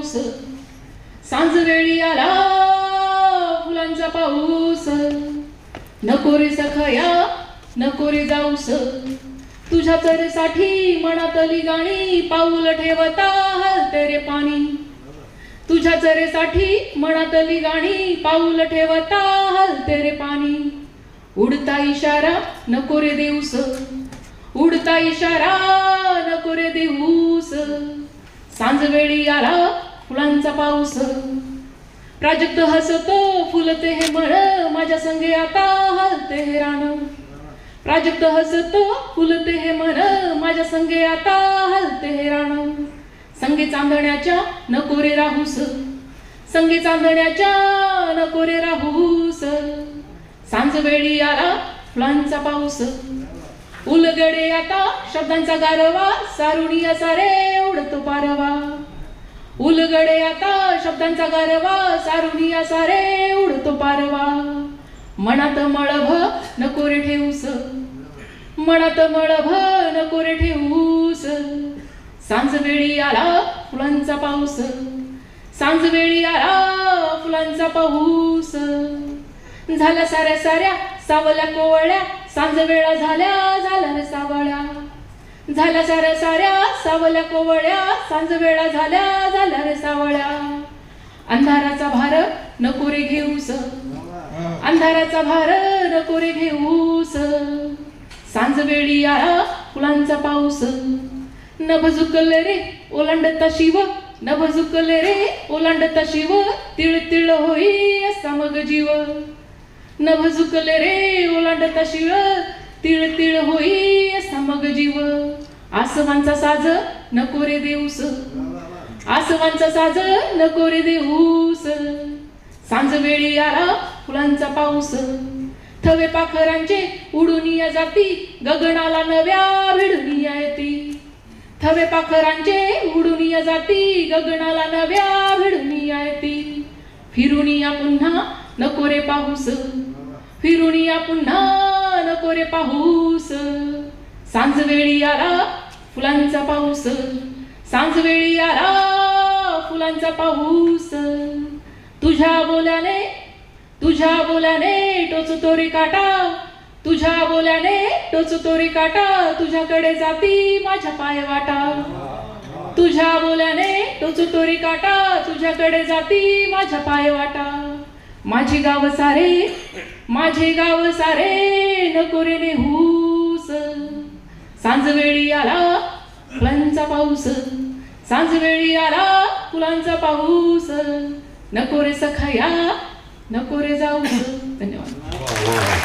पाऊस. सांज वेळी आला फुलांचा पाऊस. नको रे सखया नको रे जाऊस. तुझ्या चरेसाठी मनातली गाणी पाऊल ठेवता हलते रे पाणी. तुझ्या चरेसाठी मनातली गाणी पाऊल ठेवता हलते रे पाणी. उडता इशारा नको रे देऊस. उडता इशारा नको रे देऊस. सांज वेळी आला फुलांचा पाऊस. प्राजक्त हसत फुलते हे मळ माझ्या संगे आता हलते हे रान. प्राजक्त हसतो फुलते हे मन माझ्या संगे आता हलते हे रान. संगे चांदण्याच्या नकोरे राहूस. संगे चांदण्याच्या नकोरे राहूस. सांज वेळी आला फुलांचा पाऊस. उलगडे आता शब्दांचा गारवा सारुणी असा रे उडतो पार. संतांचा गारवा सारुनिया सारे उडतो पारवा. मनात मळभ नकोरे ठेवूस मनात मळभ नकोरे ठेवूस सांज वेळी आला फुलांचा पाऊस. सांज वेळी आला फुलांचा पाऊस. झाल्या साऱ्या साऱ्या सावल्या कोवळ्या. सांज वेळा झाल्या झाला रे सावळ्या. झाल्या साऱ्या साऱ्या सावल्या कोवळ्या. सांज वेळा झाल्या झाला रे सावळ्या. अंधाराचा भार नको रे घेऊस. अंधाराचा भार नको रे घेऊस. सांज वेळी आला फुलांचा पाऊस. नभ झुकले रे ओलांडता शिव नभ झुकले रे ओलांडता शिव तिळ तिळ होई असा मग जीव. नभ झुकले रे ओलांडता शिव तिळ तिळ होई असा मग जीव. आसमानचा साज नको रे देऊस. आसवांचा साज नकोरे देऊस. सांज वेळी आला फुलांचा पाऊस. थवे पाखरांचे उडून या जाती गगनाला नव्या भिडून येती. थवे पाखरांचे उडून या जाती गगनाला नव्या भिडून येती. फिरून या पुन्हा नको रे पाऊस. फिरून या पुन्हा नको रे पाऊस. सांज वेळी आला फुलांचा पाऊस. सांज वेळी आला फुलांचा पाऊस. तुझ्या बोल्याने तुझ्या बोल्याने टोच तोरी काटा. तुझ्या बोल्याने टोच तोरी काटा. तुझ्याकडे जाती माझ्या पाय वाटा. तुझ्या बोल्याने टोच तोरी काटा. तुझ्याकडे जाती माझ्या पाय वाटा. माझी गाव सारे माझे गाव सारे नको रे सांजवेळी सांज वेळी आला फुलांचा पाऊस. सांजवेळी आला फुलांचा पाऊस. नको रे सखाया नको रे जाऊ धन्यवाद.